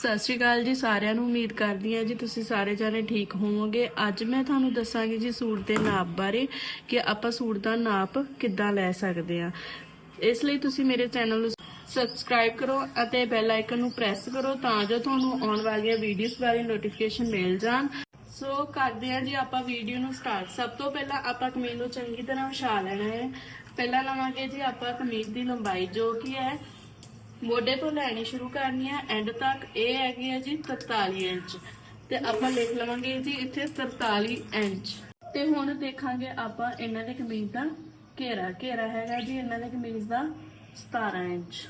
ਸਤਿ ਸ਼੍ਰੀ ਅਕਾਲ ਜੀ, ਸਾਰਿਆਂ ਨੂੰ ਉਮੀਦ ਕਰਦੀ ਹਾਂ ਜੀ ਤੁਸੀਂ ਸਾਰੇ ਜਾਣੇ ਠੀਕ ਹੋਵੋਗੇ। ਅੱਜ ਮੈਂ ਤੁਹਾਨੂੰ ਦੱਸਾਂਗੀ ਜੀ ਸੂਟ ਦੇ ਨਾਪ ਬਾਰੇ ਕਿ ਆਪਾਂ ਸੂਟ ਦਾ ਨਾਪ ਕਿੱਦਾਂ ਲੈ ਸਕਦੇ ਹਾਂ। ਇਸ ਲਈ ਤੁਸੀਂ ਮੇਰੇ ਚੈਨਲ ਨੂੰ ਸਬਸਕ੍ਰਾਈਬ ਕਰੋ ਅਤੇ ਬੈਲ ਆਈਕਨ ਨੂੰ ਪ੍ਰੈਸ ਕਰੋ ਤਾਂ ਜੋ ਤੁਹਾਨੂੰ ਆਉਣ ਵਾਲੀਆਂ ਵੀਡੀਓਜ਼ ਬਾਰੇ ਨੋਟੀਫਿਕੇਸ਼ਨ ਮਿਲ ਜਾਣ। ਸੋ ਕਰਦੇ ਹਾਂ ਜੀ ਆਪਾਂ ਵੀਡੀਓ ਨੂੰ ਸਟਾਰਟ। ਸਭ ਤੋਂ ਪਹਿਲਾਂ ਆਪਾਂ ਕਮੀਜ਼ ਨੂੰ ਚੰਗੀ ਤਰ੍ਹਾਂ ਵਿਛਾ ਲੈਣਾ ਹੈ। ਪਹਿਲਾਂ ਲਵਾਂਗੇ ਜੀ ਆਪਾਂ ਕਮੀਜ਼ ਦੀ ਲੰਬਾਈ ਜੋ ਕਿ ਹੈ ਮੋਢੇ ਤੋਂ ਲੈਣੀ ਸ਼ੁਰੂ ਕਰਨੀ ਹੈ ਐਂਡ ਤੱਕ ਇਹ ਹੈਗੀ ਹੈ ਜੀ 43 ਇੰਚ। ਤੇ ਆਪਾਂ ਲਿਖ ਲਵਾਂਗੇ ਜੀ ਇੱਥੇ 43 ਇੰਚ। ਤੇ ਹੁਣ ਦੇਖਾਂਗੇ ਆਪਾਂ ਇਹਨਾਂ ਦੇ ਕਮੀਜ਼ ਦਾ ਘੇਰਾ ਘੇਰਾ ਹੈਗਾ ਜੀ ਇਹਨਾਂ ਦੇ ਕਮੀਜ਼ ਦਾ 17 ਇੰਚ।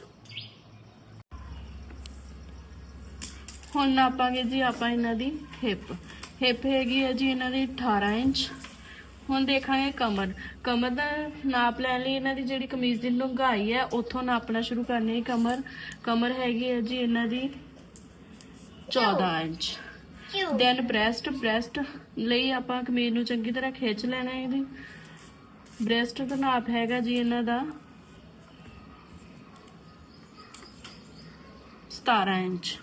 ਹੁਣ ਨਾਪਾਂਗੇ ਜੀ ਆਪਾਂ ਇਹਨਾਂ ਦੀ ਹਿਪ ਹਿਪ ਹੈਗੀ ਹੈ ਜੀ ਇਹਨਾਂ ਦੀ 18 ਇੰਚ। ਹੁਣ ਦੇਖਾਂਗੇ ਕਮਰ। ਕਮਰ ਦਾ ਨਾਪ ਲੈਣ ਲਈ ਇਹਨਾਂ ਦੀ ਜਿਹੜੀ ਕਮੀਜ਼ ਦੀ ਲੰਬਾਈ ਹੈ ਉੱਥੋਂ ਨਾਪਣਾ ਸ਼ੁਰੂ ਕਰਨੀ ਹੈ ਕਮਰ। ਕਮਰ ਹੈਗੀ ਹੈ ਜੀ ਇਹਨਾਂ ਦੀ 14 ਇੰਚ। ਦੈਨ ਬ੍ਰੈਸਟ ਬ੍ਰੈਸਟ ਲਈ ਆਪਾਂ ਕਮੀਜ਼ ਨੂੰ ਚੰਗੀ ਤਰ੍ਹਾਂ ਖਿੱਚ ਲੈਣਾ ਹੈ ਇਹਦੀ। ਬ੍ਰੈਸਟ ਦਾ ਨਾਪ ਹੈਗਾ ਜੀ ਇਹਨਾਂ ਦਾ 17 ਇੰਚ।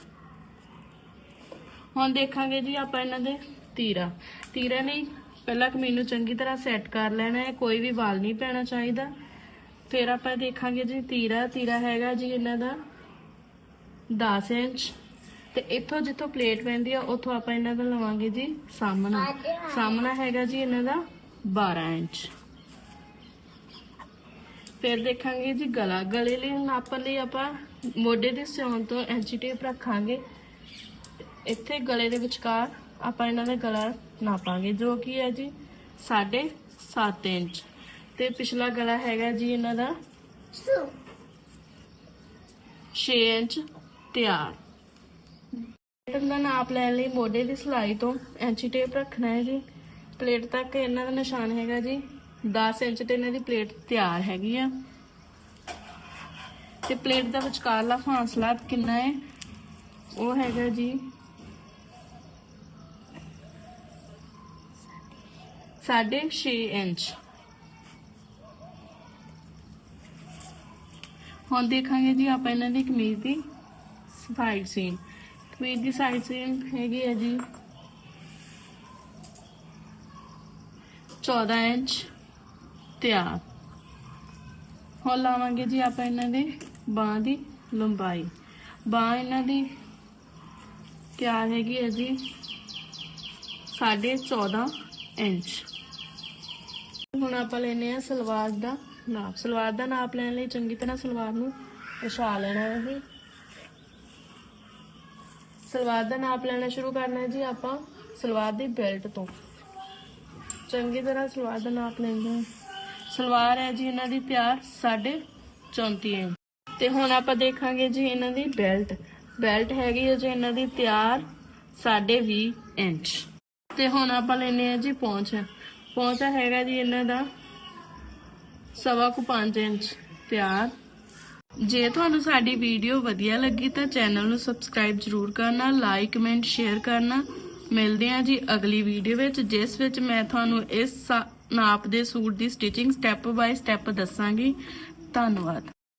ਹੁਣ ਦੇਖਾਂਗੇ ਜੀ ਆਪਾਂ ਇਹਨਾਂ ਦੇ ਤੀਰਾ। ਤੀਰਾ ਨਹੀਂ ਪਹਿਲਾਂ ਕਮੀਜ਼ ਨੂੰ ਚੰਗੀ ਤਰ੍ਹਾਂ ਸੈੱਟ ਕਰ ਲੈਣਾ ਹੈ, ਕੋਈ ਵੀ ਵਾਲ ਨਹੀਂ ਪੈਣਾ ਚਾਹੀਦਾ। ਫਿਰ ਆਪਾਂ ਦੇਖਾਂਗੇ ਜੀ ਤੀਰਾ ਤੀਰਾ ਹੈਗਾ ਜੀ ਇਹਨਾਂ ਦਾ 10 ਇੰਚ। ਤੇ ਇੱਥੋਂ ਜਿੱਥੋਂ ਪਲੇਟ ਪੈਂਦੀ ਆ, ਉੱਥੋਂ ਆਪਾਂ ਇਹਨਾਂ ਦਾ ਲਵਾਂਗੇ ਜੀ ਸਾਹਮਣਾ। ਸਾਹਮਣਾ ਹੈਗਾ ਜੀ ਇਹਨਾਂ ਦਾ 12 ਇੰਚ। ਫਿਰ ਦੇਖਾਂਗੇ ਜੀ ਗਲਾ, ਗਲੇ ਲਈ ਨਾਪਣ ਲਈ ਆਪਾਂ ਮੋਢੇ ਦੇ ਸਿਉਣ ਤੋਂ ਐਂਚੀ ਟੇਪ ਰੱਖਾਂਗੇ। ਇੱਥੇ ਗਲੇ ਦੇ ਵਿਚਕਾਰ ਆਪਾਂ ਇਹਨਾਂ ਦਾ ਗਲਾ ਨਾਪਾਂਗੇ, ਜੋ ਕਿ ਹੈ ਜੀ 7.5 ਇੰਚ। ਤੇ ਪਿਛਲਾ ਗਲਾ ਹੈਗਾ ਜੀ ਇਹਨਾਂ ਦਾ 6 ਇੰਚ ਤਿਆਰ। ਪਲੇਟ ਦਾ ਨਾਪ ਲੈਣ ਲਈ ਮੋਢੇ ਦੀ ਸਲਾਈ ਤੋਂ ਐਂਚੀ ਟੇਪ ਰੱਖਣਾ ਹੈ ਜੀ। ਪਲੇਟ ਤੱਕ ਇਹਨਾਂ ਦਾ ਨਿਸ਼ਾਨ ਹੈਗਾ ਜੀ 10 ਇੰਚ ਤੇ ਇਹਨਾਂ ਦੀ ਪਲੇਟ ਤਿਆਰ ਹੈਗੀ ਆ। ਤੇ ਪਲੇਟ ਦਾ ਵਿਚਕਾਰਲਾ ਫਾਸਲਾ ਕਿੰਨਾ ਹੈ? ਉਹ ਹੈਗਾ ਜੀ ਸਾਢੇ 6 ਇੰਚ। ਹੁਣ ਦੇਖਾਂਗੇ ਜੀ ਆਪਾਂ ਇਹਨਾਂ ਦੀ ਕਮੀਜ਼ ਦੀ ਸਾਈਡ ਸੀਮ ਕਮੀਜ਼ ਦੀ ਸਾਈਡ ਸੀਮ ਹੈਗੀ ਹੈ ਜੀ 14 ਇੰਚ ਤਿਆਰ। ਹੁਣ ਲਾਵਾਂਗੇ ਜੀ ਆਪਾਂ ਇਹਨਾਂ ਦੇ ਬਾਹ ਦੀ ਲੰਬਾਈ। ਬਾਹ ਇਹਨਾਂ ਦੀ ਤਿਆਰ ਹੈਗੀ ਹੈ ਜੀ ਸਾਢੇ 14 ਇੰਚ। ਹੁਣ ਆਪਾਂ ਲੈਨੇ ਆ ਸਲਵਾਰ ਦਾ ਨਾਪ। ਸਲਵਾਰ ਦਾ ਨਾਪ ਲੈਣ ਲਈ ਚੰਗੀ ਤਰ੍ਹਾਂ ਸਲਵਾਰ ਨੂੰ ਵਿਛਾ ਲੈਣਾ ਹੈ ਜੀ। ਸਲਵਾਰ ਦਾ ਨਾਪ ਲੈਣਾ ਸ਼ੁਰੂ ਕਰਨਾ ਹੈ ਜੀ ਆਪਾਂ ਸਲਵਾਰ ਦੀ ਬੈਲਟ ਤੋਂ। ਚੰਗੀ ਤਰ੍ਹਾਂ ਸਲਵਾਰ ਦਾ ਨਾਪ ਲੈਂਦੇ ਹਾਂ। ਸਲਵਾਰ ਹੈ ਜੀ ਇਹਨਾਂ ਦੀ ਤਿਆਰ 34 ਇੰਚ। ਤੇ ਹੁਣ ਆਪਾਂ ਦੇਖਾਂਗੇ ਜੀ ਇਹਨਾਂ ਦੀ ਬੈਲਟ। ਬੈਲਟ ਹੈਗੀ ਹੈ ਜੀ ਇਹਨਾਂ ਦੀ ਤਿਆਰ 20 ਇੰਚ। ਤੇ ਹੁਣ ਆਪਾਂ ਲੈਨੇ ਆ ਜੀ ਪਹੁੰਚ। ਪਹੁੰਚਾ ਹੈਗਾ ਜੀ ਇਹਨਾਂ ਦਾ ਸਵਾ ਕੁ 5 ਇੰਚ ਤਿਆਰ। ਜੇ ਤੁਹਾਨੂੰ ਸਾਡੀ ਵੀਡੀਓ ਵਧੀਆ ਲੱਗੀ ਤਾਂ ਚੈਨਲ ਨੂੰ ਸਬਸਕ੍ਰਾਈਬ ਜਰੂਰ ਕਰਨਾ, ਲਾਈਕ, ਕਮੈਂਟ, ਸ਼ੇਅਰ ਕਰਨਾ। ਮਿਲਦੇ ਹਾਂ ਜੀ ਅਗਲੀ ਵੀਡੀਓ ਵਿੱਚ, ਜਿਸ ਵਿੱਚ ਮੈਂ ਤੁਹਾਨੂੰ ਇਸ ਨਾਪ ਦੇ ਸੂਟ ਦੀ ਸਟਿਚਿੰਗ ਸਟੈਪ ਬਾਈ ਸਟੈਪ ਦੱਸਾਂਗੀ। ਧੰਨਵਾਦ।